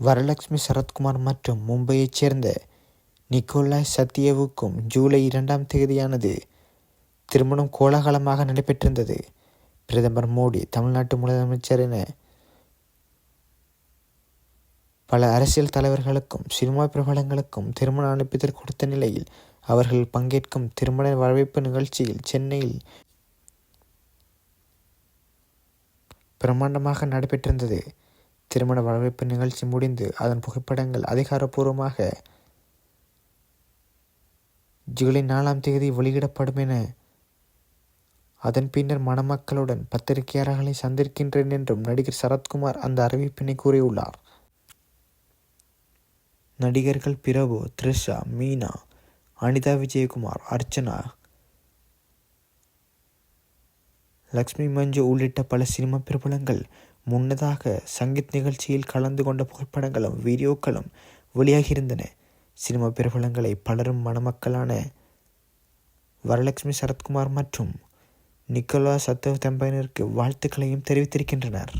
வரலட்சுமி சரத்குமார் மற்றும் மும்பையைச் சேர்ந்த நிக்கோலாய் சத்யேவுக்கும் ஜூலை இரண்டாம் தேதியானது திருமணம் கோலாகலமாக நடைபெற்றிருந்தது. பிரதமர் மோடி தமிழ்நாட்டு முதலமைச்சர் என பல அரசியல் தலைவர்களுக்கும் சினிமா பிரபலங்களுக்கும் திருமண அனுப்பிதழ் கொடுத்த நிலையில் அவர்கள் பங்கேற்கும் திருமண வரவேற்பு நிகழ்ச்சியில் சென்னையில் பிரம்மாண்டமாக நடைபெற்றிருந்தது. திருமண வரவேற்பு நிகழ்ச்சி முடிந்து அதன் புகைப்படங்கள் அதிகாரப்பூர்வமாக ஜூலை நாலாம் தேதி வெளியிடப்படும் என அதன் பின்னர் மணமக்களுடன் பத்திரிகையாளர்களை சந்திக்கின்றேன் என்றும் நடிகர் சரத்குமார் அந்த அறிவிப்பினை கூறியுள்ளார். நடிகர்கள் பிரபு த்ரிஷா மீனா அனிதா விஜயகுமார் அர்ச்சனா லக்ஷ்மி மஞ்சு உள்ளிட்ட பல சினிமா பிரபலங்கள் முன்னதாக சங்கீத் நிகழ்ச்சியில் கலந்து கொண்ட புகைப்படங்களும் வீடியோக்களும் வெளியாகியிருந்தன. சினிமா பிரபலங்களை பலரும் மணமக்களான வரலட்சுமி சரத்குமார் மற்றும் நிக்கோலா சத்தவ் தம்பதியினருக்கு வாழ்த்துக்களையும் தெரிவித்திருக்கின்றனர்.